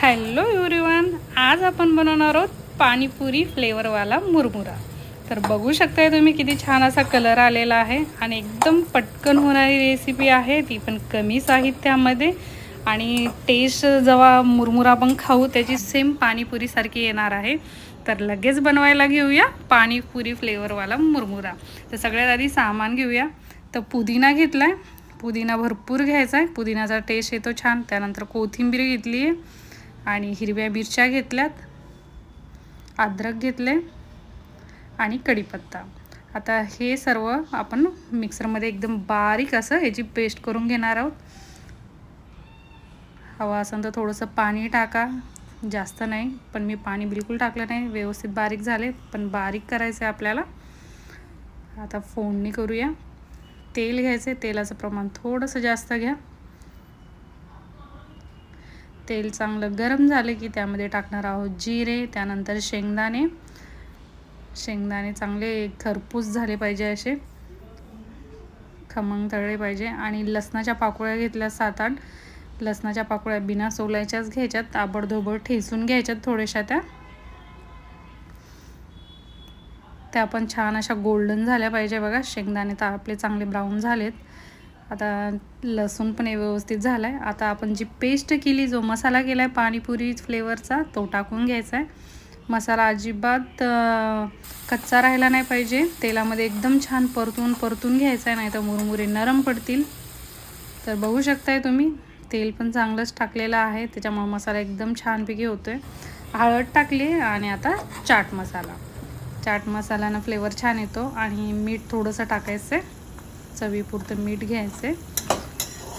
Hello everyone आज आपण बनवणार आहोत पाणीपुरी फ्लेवरवाला मुरमुरा. तर बघू शकताय तुम्ही किती छान असा कलर आलेला आहे आणि एकदम पटकन होणारी रेसिपी आहे ती पण कमी साहित्यामध्ये. आणि टेस्ट जेव्हा मुरमुरा आपण खाऊ त्याची सेम पाणीपुरीसारखी येणार आहे. तर लगेच बनवायला घेऊया पाणीपुरी फ्लेवरवाला मुरमुरा. तर सगळ्यात आधी सामान घेऊया. तर पुदिना घेतला आहे पुदिना भरपूर घ्यायचा आहे. पुदिनाचा टेस्ट येतो छान. त्यानंतर कोथिंबीर घेतली आहे आणि हिरव्या मिरच्या घेतल्यात अद्रक घेतले आणि कढीपत्ता. आता हे सर्व आपण मिक्सरमध्ये एकदम बारीक असं ह्याची पेस्ट करून घेणार आहोत. हवा असेल तर थोडंसं पाणी टाका. जास्त नाही पण मी पाणी बिलकुल टाकलं नाही. व्यवस्थित बारीक झाले पण बारीक करायचं आहे आपल्याला. आता फोडणी करूया. तेल घ्यायचं आहे तेलाचं प्रमाण थोडंसं जास्त घ्या. तेल चांगलं गरम झालं की त्यामध्ये टाकणार आहोत जिरे त्यानंतर शेंगदाणे. शेंगदाणे चांगले खरपूस झाले पाहिजे असे. खमंग तळले पाहिजे. आणि लसणाच्या पाकोळ्या घेतल्या सात आठ लसणाच्या पाकोळ्या बिना सोलायच्याच घ्यायच्यात. ताबडधोबड ठेसून घ्यायच्यात थोड्याशा त्या. त्या पण छान अशा गोल्डन झाल्या पाहिजे बघा. शेंगदाणे तर आपले चांगले ब्राऊन झालेत. आता लसूण पण व्यवस्थित झाला आहे आता आपण जी पेस्ट केली जो मसाला केला आहे पाणीपुरी फ्लेवरचा तो टाकून घ्यायचा आहे मसाला अजिबात कच्चा राहिला नाही पाहिजे. तेलामध्ये एकदम छान परतून परतून घ्यायचा आहे नाही तर मुरमुरे नरम पडतील. तर बघू शकताय तुम्ही तेल पण चांगलंच टाकलेलं आहे. त्याच्यामुळे मसाला एकदम छानपैकी होतो आहे हळद टाकली आणि आता चाट मसाला. चाट मसाल्यानं फ्लेवर छान येतो आणि मीठ थोडंसं टाकायचं आहे चवीपुरतं मीठ घ्यायचं आहे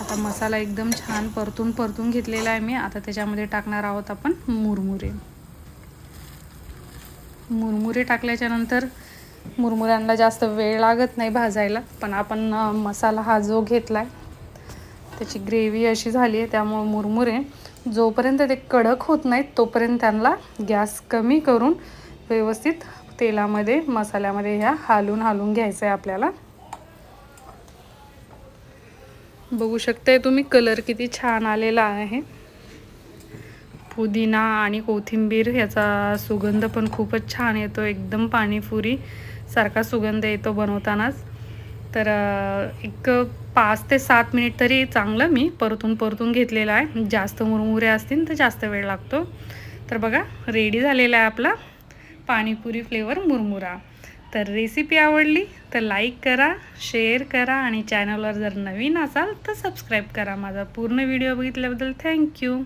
आता मसाला एकदम छान परतून परतून घेतलेला आहे मी. आता त्याच्यामध्ये टाकणार आहोत आपण मुरमुरे. मुरमुरे टाकल्याच्यानंतर मुरमुऱ्यांना जास्त वेळ लागत नाही भाजायला पण आपण मसाला हा जो घेतला आहे त्याची ग्रेव्ही अशी झाली आहे. त्यामुळं मुरमुरे जोपर्यंत ते कडक होत नाहीत तोपर्यंत त्यांना गॅस कमी करून व्यवस्थित तेलामध्ये मसाल्यामध्ये ह्या हालून हालून घ्यायचं आहे आपल्याला. बघू शकताय तुम्ही कलर किती छान आलेला आहे. पुदिना आणि कोथिंबीर ह्याचा सुगंध पण खूपच छान येतो एकदम पाणीपुरी सारखा सुगंध येतो बनवतानाच. तर एक पाच ते सात मिनिट तरी चांगलं मी परतून परतून घेतलेलं आहे. जास्त मुरमुरे असतील तर जास्त वेळ लागतो. तर बघा रेडी झालेला आहे आपला पाणीपुरी फ्लेवर मुरमुरा. तर रेसिपी आवडली तर लाईक करा शेअर करा आणि चॅनलवर जर नवीन असाल तर सबस्क्राईब करा. माझा पूर्ण व्हिडिओ बघितल्याबद्दल थँक्यू